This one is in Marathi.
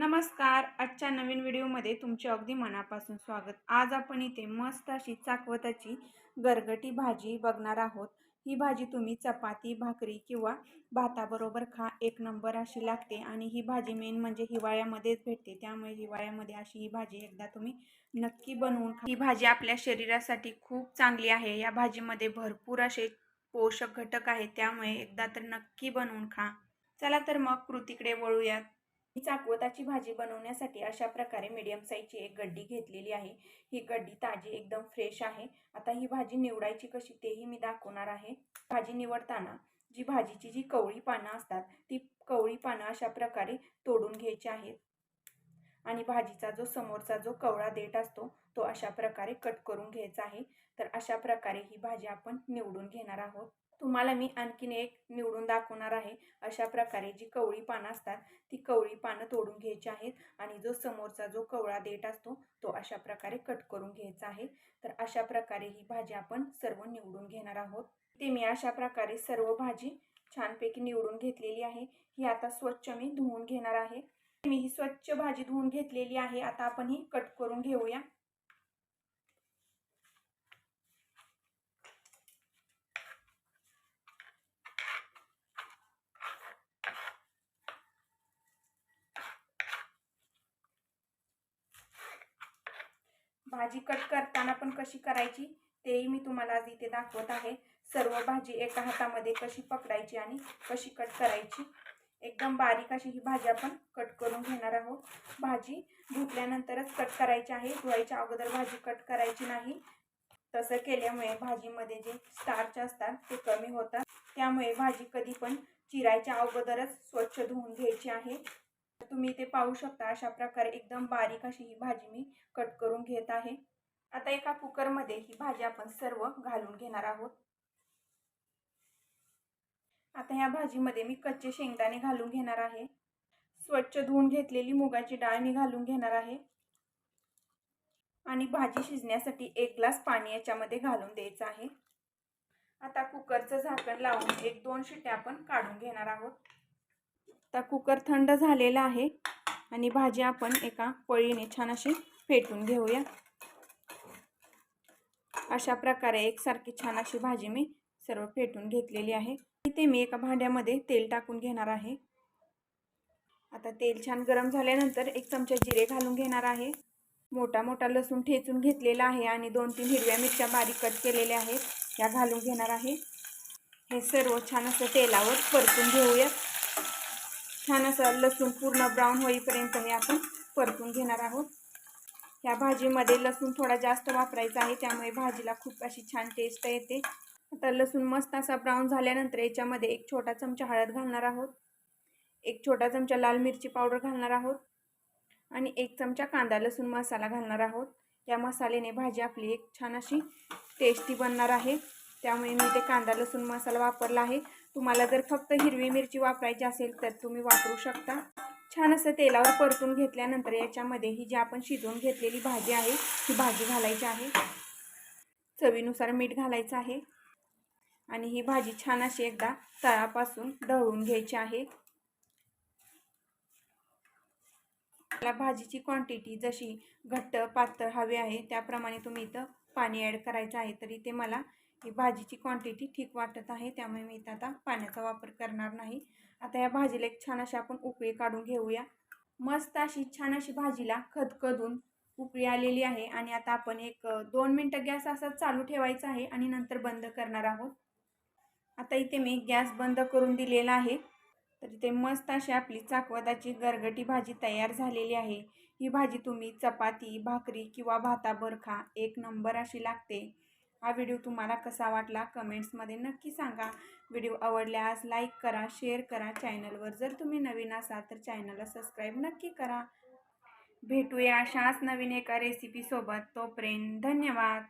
नमस्कार. आजच्या नवीन व्हिडिओमध्ये तुमचे अगदी मनापासून स्वागत. आज आपण इथे मस्त अशी चाकवताची गरगटी भाजी बघणार आहोत. ही भाजी तुम्ही चपाती भाकरी किंवा भाताबरोबर खा. एक नंबर अशी लागते आणि ही भाजी मेन म्हणजे हिवाळ्यामध्येच भेटते. त्यामुळे हिवाळ्यामध्ये अशी ही भाजी एकदा तुम्ही नक्की बनवून खा. ही भाजी आपल्या शरीरासाठी खूप चांगली आहे. या भाजीमध्ये भरपूर असे पोषक घटक आहेत. त्यामुळे एकदा तर नक्की बनवून खा. चला तर मग कृतीकडे वळूयात. ही चाकवताची भाजी बनवण्यासाठी अशा प्रकारे मीडियम साईजची एक गड्डी घेतलेली आहे. ही गड्डी ताजी एकदम फ्रेश आहे. आता ही भाजी निवडायची कशी तेही मी दाखवणार आहे. भाजी निवडताना जी भाजीची जी कवळी पानं असतात ती कवळी पानं अशा प्रकारे तोडून घ्यायची आहेत. आणि भाजीचा जो समोरचा जो कवळा देठ असतो तो अशा प्रकारे कट करून घ्यायचा आहे. तर अशा प्रकारे ही भाजी आपण निवडून घेणार आहोत. तुम्हाला मी आणखीन एक निवडून दाखवणार आहे. अशा प्रकारे जी कवळी पानं असतात ती कवळी पानं तोडून घ्यायची आहेत आणि जो समोरचा जो कवळा देठ असतो तो अशा प्रकारे कट करून घ्यायचा आहे. तर अशा प्रकारे ही भाजी आपण सर्व निवडून घेणार आहोत. ते मी अशा प्रकारे सर्व भाजी छानपैकी निवडून घेतलेली आहे. ही आता स्वच्छ मी धुवून घेणार आहे. मी ही स्वच्छ भाजी धुवून घेतलेली आहे. आता आपण ही कट करून घेऊया. भाजी कट करताना पण कशी करायची तेही मी तुम्हाला आज इथे दाखवत आहे. सर्व भाजी एका हातामध्ये कशी पकडायची आणि कशी कट करायची. एकदम बारीक अशी ही भाजी आपण कट करून घेणार आहोत. भाजी धुतल्यानंतरच कट करायची आहे. धुवायच्या अगोदर भाजी कट करायची नाही. तसं केल्यामुळे भाजीमध्ये जे स्टार्च असतात ते कमी होतात. त्यामुळे भाजी कधी पण चिरायच्या अगोदरच स्वच्छ धुवून घ्यायची आहे. तुम्ही ते पाहू शकता अशा प्रकारे एकदम बारीक अशी ही भाजी मी कट करून घेत आहे. आता एका कुकरमध्ये ही भाजी आपण सर्व घालून घेणार आहोत. आता ह्या भाजीमध्ये मी कच्चे शेंगदाणे घालून घेणार आहे. स्वच्छ धुवून घेतलेली मुगाची डाळ मी घालून घेणार आहे. आणि भाजी शिजण्यासाठी एक ग्लास पाणी याच्यामध्ये घालून द्यायचं आहे. आता कुकरचं झाकण लावून एक दोन शिट्या आपण काढून घेणार आहोत. आता कुकर थंड झालेला आहे आणि भाजी आपण एका पळीने छान अशी फेटून घेऊया. अशा प्रकारे एकसारखी छान अशी भाजी मी सर्व फेटून घेतलेली आहे. इथे मी एका भांड्यामध्ये तेल टाकून घेणार आहे. आता तेल छान गरम झाल्यानंतर एक चमचा जिरे घालून घेणार आहे. मोठा मोठा लसूण ठेचून घेतलेला आहे आणि दोन तीन हिरव्या मिरच्या बारीक कट केलेल्या आहेत. या घालून घेणार आहे. हे सर्व छान असं तेलावर परतून घेऊयात छान असं लसूण पूर्ण ब्राऊन होईपर्यंत हे आपण परतून घेणार आहोत. ह्या भाजीमध्ये लसूण थोडा जास्त वापरायचा आहे त्यामुळे भाजीला खूप अशी छान टेस्ट येते. आता लसूण मस्त असा ब्राऊन झाल्यानंतर याच्यामध्ये एक छोटा चमचा हळद घालणार आहोत. एक छोटा चमचा लाल मिरची पावडर घालणार आहोत. आणि एक चमचा कांदा लसूण मसाला घालणार आहोत. या मसाल्याने भाजी आपली एक छान अशी टेस्टी बनणार आहे. त्यामुळे मी ते कांदा लसूण मसाला वापरला आहे. तुम्हाला जर फक्त हिरवी मिरची वापरायची असेल तर तुम्ही वापरू शकता. छान असं तेलावर परतून घेतल्यानंतर याच्यामध्ये ही जी आपण शिजवून घेतलेली भाजी आहे ही भाजी घालायची आहे. चवीनुसार मीठ घालायचं आहे. आणि ही भाजी छान अशी एकदा तळापासून ढवळून घ्यायची आहे. मला भाजीची क्वांटिटी जशी घट्ट पातळ हवी आहे त्याप्रमाणे तुम्ही इथं पाणी ॲड करायचं आहे तर इथे मला ही भाजीची क्वांटिटी ठीक वाटत आहे त्यामुळे मी इथं आता पाण्याचा वापर करणार नाही. आता या भाजीला एक छान अशी आपण उकळी काढून घेऊया. मस्त अशी छान अशी भाजीला खदखदून उकळी आलेली आहे आणि आता आपण एक दोन मिनटं गॅस असा चालू ठेवायचा आहे आणि नंतर बंद करणार आहोत. आता इथे मी गॅस बंद करून दिलेला आहे. तर इथे मस्त अशी आपली चाकवताची गरगटी भाजी तयार झालेली आहे. ही भाजी तुम्ही चपाती भाकरी किंवा भाताबर खा. एक नंबर अशी लागते. हा व्हिडिओ तुम्हाला कसा वाटला कमेंट्समध्ये नक्की सांगा. व्हिडिओ आवडल्यास लाईक करा शेअर करा. चॅनलवर जर तुम्ही नवीन असाल तर चॅनलला सबस्क्राईब नक्की करा. भेटूया अशाच नवीन एका रेसिपीसोबत तोपर्यंत धन्यवाद.